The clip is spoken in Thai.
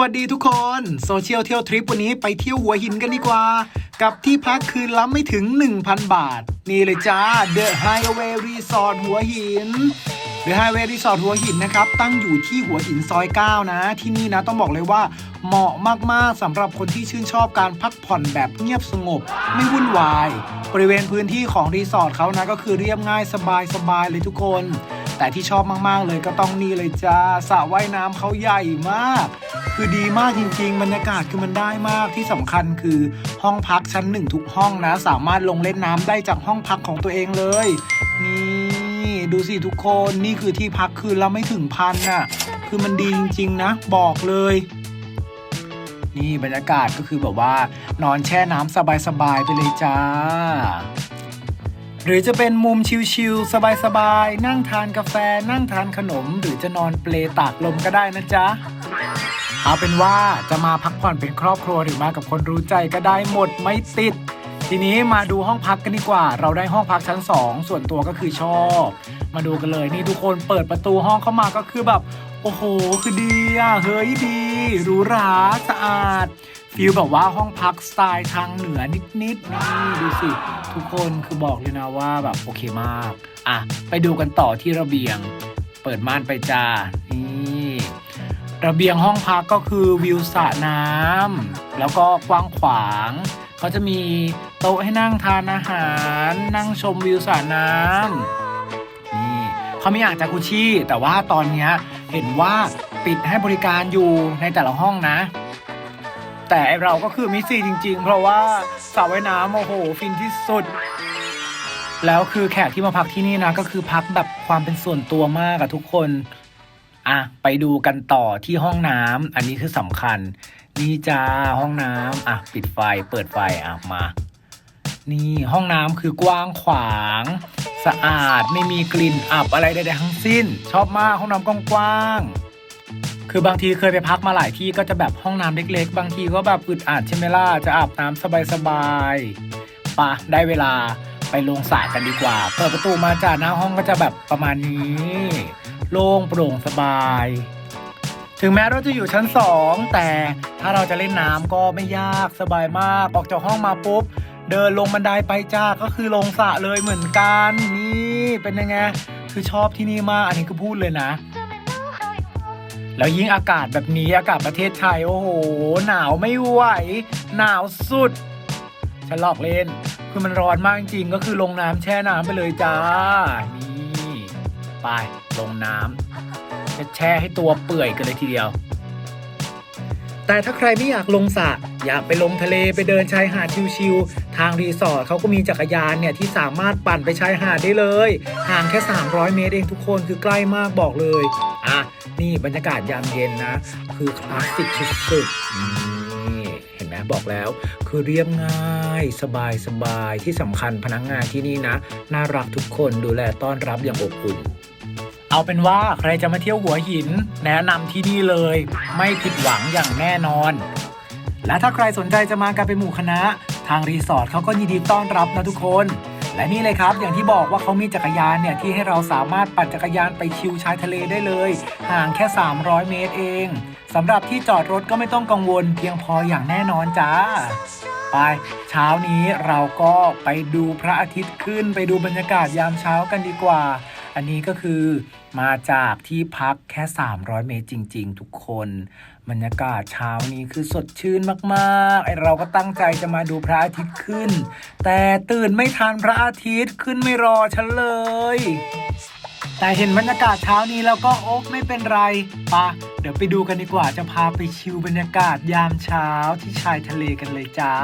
วัสดีทุกคนโซเชียลเที่ยวทริปวันนี้ไปเที่ยวหัวหินกันดีกว่า กับที่พักคืนละไม่ถึง 1,000 บาท นี่เลยจ้า The Highway Resort หัวหิน The Highway Resort หัวหินนะครับ ตั้งอยู่ที่หัวหินซอย 9 นะ ที่นี่นะต้องบอกเลยว่าเหมาะมากๆสำหรับคนที่ชื่นชอบการพักผ่อนแบบเงียบสงบ ไม่วุ่นวาย บริเวณพื้นที่ของรีสอร์ทเขานะก็คือเรียบง่ายสบายๆเลยทุกคน แต่ที่ชอบมากๆเลยก็ต้องนี่เลยจ้าสระว่ายน้ำเขาใหญ่มาก คือดีมากจริงๆ บรรยากาศคือมันได้มากที่สำคัญคือห้องพักชั้นหนึ่งทุกห้องนะ สามารถลงเล่นน้ำได้จากห้องพักของตัวเองเลยนี่ดูสิทุกคนนี่คือที่พักคืนละไม่ถึงพันน่ะคือมันดีจริงๆนะ บอกเลยนี่บรรยากาศก็คือแบบว่านอนแช่น้ำสบายๆไปเลยจ้า หรือจะเป็นมุมชิลๆสบายๆ นั่งทานกาแฟ นั่งทานขนม หรือจะนอนเปลตากลมก็ได้นะจ๊ะ เอาเป็นว่าจะมาพักผ่อนเป็นครอบครัวหรือมากับคนรู้ใจก็ได้หมดไม่ติดทีนี้มาดูห้องพักกันดีกว่า เราได้ห้องพักชั้น 2 ส่วนตัวก็คือชอบ มาดูกันเลยนี่ทุกคนเปิดประตูห้องเข้ามาก็คือแบบ โอ้โห คือดีอะ เฮ้ยดีหรูหราสะอาด ฟีลแบบว่าห้องพักสไตล์ทางเหนือนิดๆ นี่ดูสิ ทุกคนคือบอกเลยนะว่าแบบโอเคมาก อะ ไปดูกันต่อที่ระเบียง เปิดม่านไปจ้า นี่ ระเบียงห้องพักก็คือวิวสระน้ำแล้วก็กว้างขวางเขาจะมีโต๊ะให้นั่งทานอาหาร นั่งชมวิวสระน้ำนี่เขามีอ่างจากุชิแต่ว่าตอนเนี้ยเห็นว่าปิดให้บริการอยู่ในแต่ละห้องนะ แต่เราก็คือมิสซีจริง ๆ เพราะว่าสระว่ายน้ำโอ้โห ฟินที่สุด แล้วคือแขกที่มาพักที่นี่นะ ก็คือพักแบบความเป็นส่วนตัวมากอะทุกคน อะ ไปดูกันต่อที่ห้องน้ำอันนี้คือสำคัญ นี่จ้าห้องน้ำอะ ปิดไฟเปิดไฟอะมา นี่ห้องน้ำคือกว้างขวาง สะอาดไม่มีกลิ่นอับอะไรใดๆทั้งสิ้น ชอบมากห้องน้ำกว้างๆ คือบางทีเคยไปพักมาหลายที่ก็จะแบบห้องน้ำเล็กๆ บางทีก็แบบอึดอัดใช่ไหมล่ะจะอาบน้ำสบายๆปะได้เวลาไปลงสระกันดีกว่า เปิดประตูมาจากหน้าห้องก็จะแบบประมาณนี้ โล่งโปร่งสบาย ถึงแม้เราจะอยู่ชั้น 2 แต่ถ้าเราจะเล่นน้ำก็ไม่ยากสบายมาก ออกจากห้องมาปุ๊บ เดินลงบันไดไปจ้าก็คือลงสระเลยเหมือนกันนี่เป็นยังไงคือชอบที่นี่มากอันนี้ก็พูดเลยนะ แล้วยิ่งอากาศแบบนี้อากาศประเทศไทย โอ้โห หนาวไม่ไหว หนาวสุดฉันหลอกเล่น คือมันร้อนมากจริงก็คือลงน้ำแช่น้ำไปเลยจ้า นี่ ไปลงน้ำจะแช่ให้ตัวเปื่อยกันเลยทีเดียว แต่ถ้าใครไม่อยากลงสระอยากไปลงทะเลไปเดินชายหาดชิลๆทางรีสอร์ทเขาก็มีจักรยานเนี่ยที่สามารถปั่นไปชายหาดได้เลย ห่างแค่ 300 เมตรเองทุกคนคือใกล้มากบอกเลย อะ นี่บรรยากาศยามเย็นนะ คือคลาสสิกสุดๆนี่เห็นไหมบอกแล้วคือเรียบง่ายสบายสบายที่สำคัญพนักงานที่นี่นะ น่ารักทุกคนดูแลต้อนรับอย่างอบอุ่น เอาเป็นว่าใครจะมาเที่ยวหัวหิน แนะนำที่นี่เลย ไม่ผิดหวังอย่างแน่นอน และถ้าใครสนใจจะมากันเป็นหมู่คณะ ทางรีสอร์ทเขาก็ยินดีต้อนรับนะทุกคน และนี่เลยครับ อย่างที่บอกว่าเขามีจักรยานเนี่ยที่ให้เราสามารถปั่นจักรยานไปชิลชายทะเลได้เลย ห่างแค่ 300 เมตรเองสำหรับที่จอดรถก็ไม่ต้องกังวล เพียงพออย่างแน่นอนจ้าไปเช้านี้เราก็ไปดูพระอาทิตย์ขึ้น ไปดูบรรยากาศยามเช้ากันดีกว่า อันนี้ก็คือมาจากที่พักแค่ 300 เมตรจริง ๆ ทุกคนบรรยากาศเช้านี้คือสดชื่นมากๆไอเราก็ตั้งใจจะมาดูพระอาทิตย์ขึ้น แต่ตื่นไม่ทันพระอาทิตย์ขึ้นไม่รอฉันเลย แต่เห็นบรรยากาศเช้านี้แล้วก็โอ๊กไม่เป็นไรปะเดี๋ยวไปดูกันดีกว่าจะพาไปชิลบรรยากาศยามเช้าที่ชายทะเลกันเลยจ้า